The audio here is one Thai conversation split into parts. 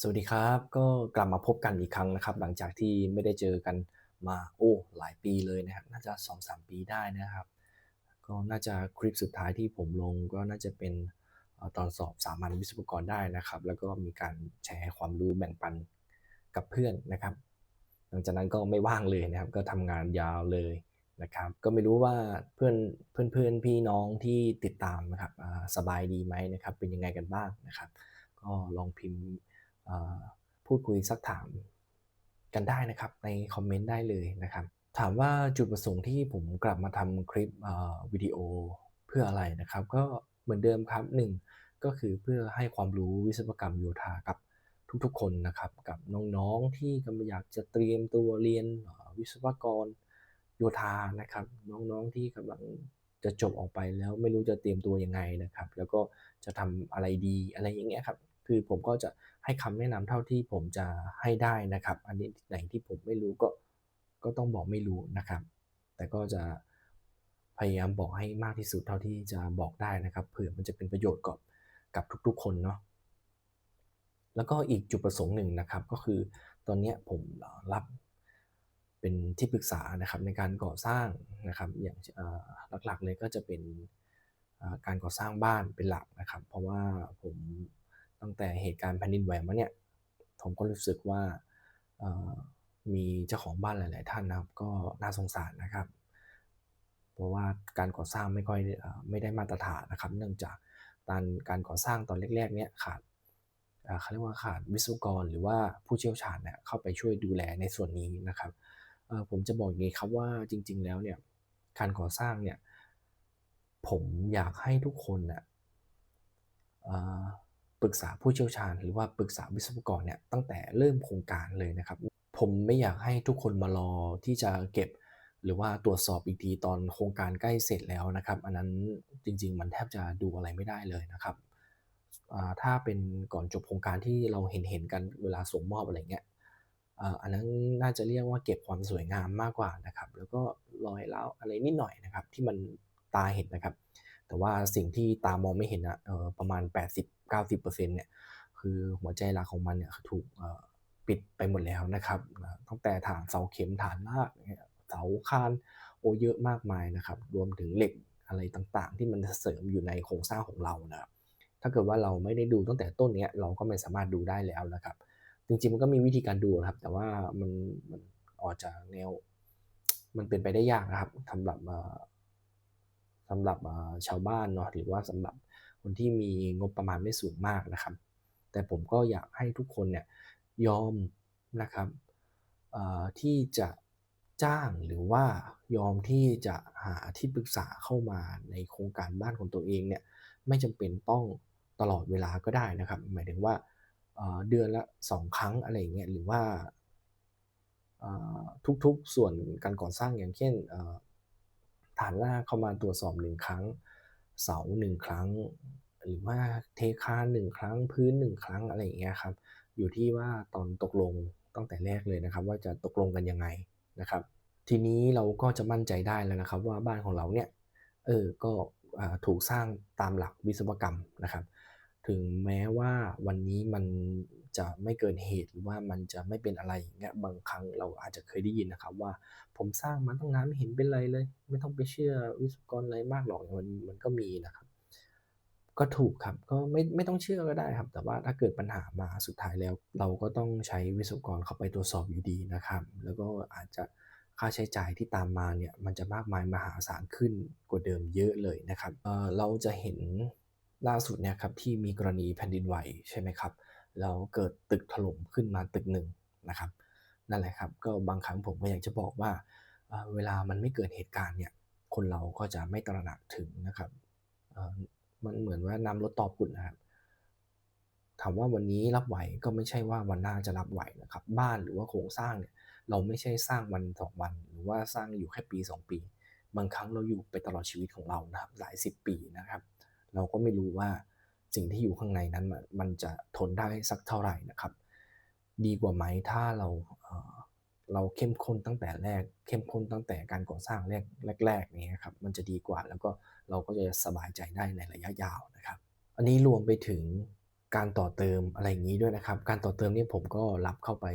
สวัสดีครับก็กลับมาพบกันอีกครั้งนะครับ หลังจากที่ไม่ได้เจอกันมาโอ้หลายปีเลยนะครับน่าจะ 2-3 ปีได้นะครับ ก็น่าจะคลิปสุดท้ายที่ผมลงก็น่าจะเป็นตอนสอบสามัญวิศวกรได้นะครับ แล้วก็มีการแชร์ความรู้แบ่งปันกับเพื่อนนะครับ หลังจากนั้นก็ไม่ว่างเลยนะครับ ก็ทำงานยาวเลยนะครับ ก็ไม่รู้ว่าเพื่อนเพื่อนๆพี่น้องที่ติดตามนะครับสบายดีไหมนะครับ เป็นยังไงกันบ้างนะครับ ก็ลองพิมพ์ พูดคุยสักถามกันได้นะครับในคอมเมนต์ได้เลยนะครับ ถามว่าจุดประสงค์ที่ผมกลับมาทำคลิปวิดีโอเพื่ออะไรนะครับ ก็เหมือนเดิมครับหนึ่งก็คือเพื่อให้ความรู้วิศวกรรมโยธากับทุกๆคนนะครับ กับน้องๆที่กำลังอยากจะเตรียมตัวเรียนวิศวกรโยธานะครับ น้องๆที่กำลังจะจบออกไปแล้วไม่รู้จะเตรียมตัวยังไงนะครับ แล้วก็จะทำอะไรดีอะไรอย่างเงี้ยครับ คือผมก็จะให้คำแนะนำเท่าที่ผมจะให้ได้นะครับ อันนี้ไหนที่ผมไม่รู้ก็ก็ต้องบอกไม่รู้นะครับ แต่ก็จะพยายามบอกให้มากที่สุดเท่าที่จะบอกได้นะครับเผื่อมันจะเป็นประโยชน์กับกับทุกๆคนเนาะแล้วก็อีกจุดประสงค์หนึ่งนะครับ ก็คือตอนนี้ผมรับเป็นที่ปรึกษานะครับในการก่อสร้างนะครับ อย่างหลักๆเลยก็จะเป็นการก่อสร้างบ้านเป็นหลักนะครับ เพราะว่าผม ตั้งแต่เหตุการณ์แผ่นดินไหวมาเนี่ยผมก็รู้สึกว่ามีเจ้าของบ้านหลาย ๆ ท่านนะครับ ก็น่าสงสารนะครับ เพราะว่าการก่อสร้างไม่ค่อยอไม่ได้มาตรฐานนะครับ เนื่องจากการการก่อสร้างตอนแรก ๆ เนี่ยขาดเขาเรียกว่าขาดวิศวกรหรือว่าผู้เชี่ยวชาญเนี่ยเข้าไปช่วยดูแลในส่วนนี้นะครับผมจะบอกอย่างงี้ครับว่าจริง ๆ แล้วเนี่ยการก่อสร้างเนี่ยผมอยากให้ทุกคนน่ะอ่าป รึกษาผู้เชี่ยวชาญ หรือว่าปรึกษาวิศวกรเนี่ยตั้งแต่เริ่มโครงการเลยนะครับ ผมไม่อยากให้ทุกคนมารอที่จะเก็บ หรือว่าตรวจสอบอีกทีตอนโครงการใกล้เสร็จแล้วนะครับ อันนั้นจริง ๆ มันแทบจะดูอะไรไม่ได้เลยนะครับถ้าเป็นก่อนจบโครงการที่เราเห็นๆกันเวลาส่งมอบอะไรเงี้ยอันนั้นน่าจะเรียกว่าเก็บความสวยงามมากกว่านะครับ แล้วก็รอยร้าวอะไรนิดหน่อยนะครับ ที่มันตาเห็นนะครับ แต่ว่าสิ่งที่ตามองไม่เห็นอะประมาณ 80-90%เปอร์เซ็นต์เนี่ยคือหัวใจหลักของมันเนี่ยถูกปิดไปหมดแล้วนะครับตั้งแต่ฐานเสาเข็มฐานรากเสาคานโอเยอะมากมายนะครับรวมถึงเหล็กอะไรต่างๆ ที่มันเสริมอยู่ในโครงสร้างของเรานะครับถ้าเกิดว่าเราไม่ได้ดูตั้งแต่ต้นเนี้ยเราก็ไม่สามารถดูได้แล้วนะครับ จริงๆมันก็มีวิธีการดูนะครับ แต่ว่ามันมันออกจากแนว มันเป็นไปได้ยากนะครับสำหรับ สำหรับชาวบ้านเนาะหรือว่าสำหรับคนที่มีงบประมาณไม่สูงมากนะครับ แต่ผมก็อยากให้ทุกคนเนี่ยยอมนะครับที่จะจ้างหรือว่ายอมที่จะหาที่ปรึกษาเข้ามาในโครงการบ้านของตัวเองเนี่ยไม่จำเป็นต้องตลอดเวลาก็ได้นะครับ หมายถึงว่าเดือนละ 2 ครั้งอะไรอย่างเงี้ยหรือว่าทุกๆส่วนการก่อสร้างอย่างเช่น ฐานรากเข้ามาตรวจสอบ1ครั้ง เสา1ครั้ง หรือว่าเทคาน1ครั้ง พื้น1ครั้งอะไรอย่างเงี้ยครับ อยู่ที่ว่าตอนตกลงตั้งแต่แรกเลยนะครับ ว่าจะตกลงกันยังไงนะครับ ทีนี้เราก็จะมั่นใจได้แล้วนะครับ ว่าบ้านของเราเนี่ยเออก็ถูกสร้างตามหลักวิศวกรรมนะครับ ถึงแม้ว่าวันนี้มัน จะไม่เกินเหตุหรือว่ามันจะไม่เป็นอะไรอย่างเงี้ยบางครั้งเราอาจจะเคยได้ยินนะครับ ว่าผมสร้างมาตั้งนานไม่เห็นเป็นไรเลย ไม่ต้องไปเชื่อวิศวกรอะไรมากหรอกมันมันก็มีนะครับ ก็ถูกครับก็ไม่ไม่ต้องเชื่อก็ได้ครับ แต่ว่าถ้าเกิดปัญหามาสุดท้ายแล้ว เราก็ต้องใช้วิศวกรเข้าไปตรวจสอบอยู่ดีนะครับ แล้วก็อาจจะค่าใช้จ่ายที่ตามมาเนี่ยมันจะมากมายมหาศาลขึ้นกว่าเดิมเยอะเลยนะครับเออเราจะเห็นล่าสุดเนี่ยครับที่มีกรณีแผ่นดินไหวใช่ไหมครับ แล้วเกิดตึกถล่มขึ้นมาตึกหนึ่งนะครับนั่นแหละครับก็บางครั้งผมก็อยากจะบอกว่า เวลามันไม่เกิดเหตุการณ์เนี่ยคนเราก็จะไม่ตระหนักถึงนะครับมันเหมือนว่าน้ำลดต่อผุดนะครับถามว่าวันนี้รับไหวก็ไม่ใช่ว่าวันหน้าจะรับไหวนะครับ บ้านหรือว่าโครงสร้างเนี่ยเราไม่ใช่สร้างวันสองวัน หรือว่าสร้างอยู่แค่ปี 2 ปี บางครั้งเราอยู่ไปตลอดชีวิตของเรานะครับหลายสิบปีนะครับ เราก็ไม่รู้ว่า สิ่งที่อยู่ข้างในนั้น มันจะทนได้สักเท่าไหร่นะครับ ดีกว่าไหมถ้าเราเเราเข้มข้นตั้งแต่แรก เข้มข้นตั้งแต่การก่อสร้างแรกแรกๆนี้ครับมันจะดีกว่าแล้วก็เราก็จะสบายใจได้ในระยะยาวนะครับ อันนี้รวมไปถึงการต่อเติมอะไรอย่างงี้ด้วยนะครับ การต่อเติมนี่ผมก็รับเข้าไป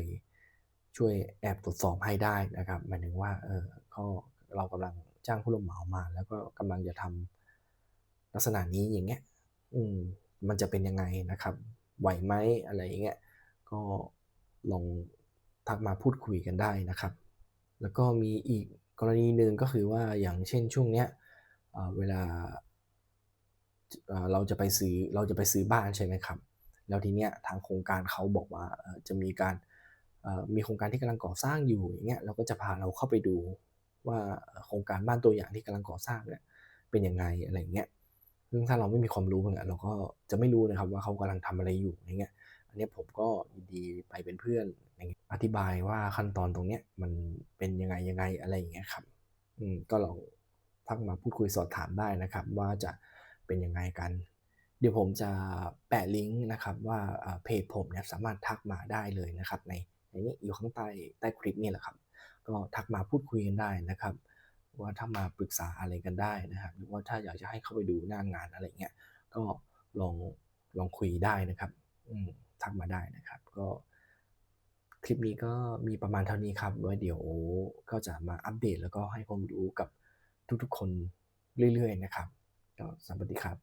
ช่วยแอบตรวจสอบให้ได้นะครับหมายถึงว่าเอ่อก็เรากำลังจ้างผู้รับเหมามา แล้วก็กำลังจะทำลักษณะนี้อย่างเงี้ย อืม มันจะเป็นยังไงนะครับ ไหวไหมอะไรอย่างเงี้ย ก็ลองทักมาพูดคุยกันได้นะครับ แล้วก็มีอีกกรณีหนึ่งก็คือว่าอย่างเช่นช่วงเนี้ยเวลาเราจะไปซื้อเราจะไปซื้อบ้านใช่ไหมครับ แล้วทีเนี้ยทางโครงการเขาบอกว่าจะมีการมีโครงการที่กำลังก่อสร้างอยู่อย่างเงี้ยเราก็จะพาเราเข้าไปดูว่าโครงการบ้านตัวอย่างที่กำลังก่อสร้างเนี่ยเป็นยังไงอะไรอย่างเงี้ย ซึ่งถ้าเราไม่มีความรู้เนี่ยเราก็จะไม่รู้นะครับว่าเขากำลังทำอะไรอยู่อย่างเงี้ย อันนี้ผมก็ยินดีไปเป็นเพื่อนอธิบายว่าขั้นตอนตรงเนี้ยมันเป็นยังไงๆอะไรอย่างเงี้ยครับ อืมก็ลองทักมาพูดคุยสอบถามได้นะครับ ว่าจะเป็นยังไงกัน เดี๋ยวผมจะแปะลิงก์นะครับ ว่าอ่าเพจผมเนี่ยสามารถทักมาได้เลยนะครับ ในในนี้อยู่ข้างใต้ใต้คลิปนี่แหละครับ ก็ทักมาพูดคุยกันได้นะครับ ว่าถ้ามาปรึกษาอะไรกันได้นะครับหรือว่าถ้าอยากจะให้เข้าไปดูหน้างานอะไรเงี้ยก็ลองลองคุยได้นะครับทักมาได้นะครับ ก็คลิปนี้ก็มีประมาณเท่านี้ครับไว้เดี๋ยวก็จะมาอัปเดตแล้วก็ให้ความรู้กับทุกๆคนเรื่อยๆนะครับก็สวัสดีครับ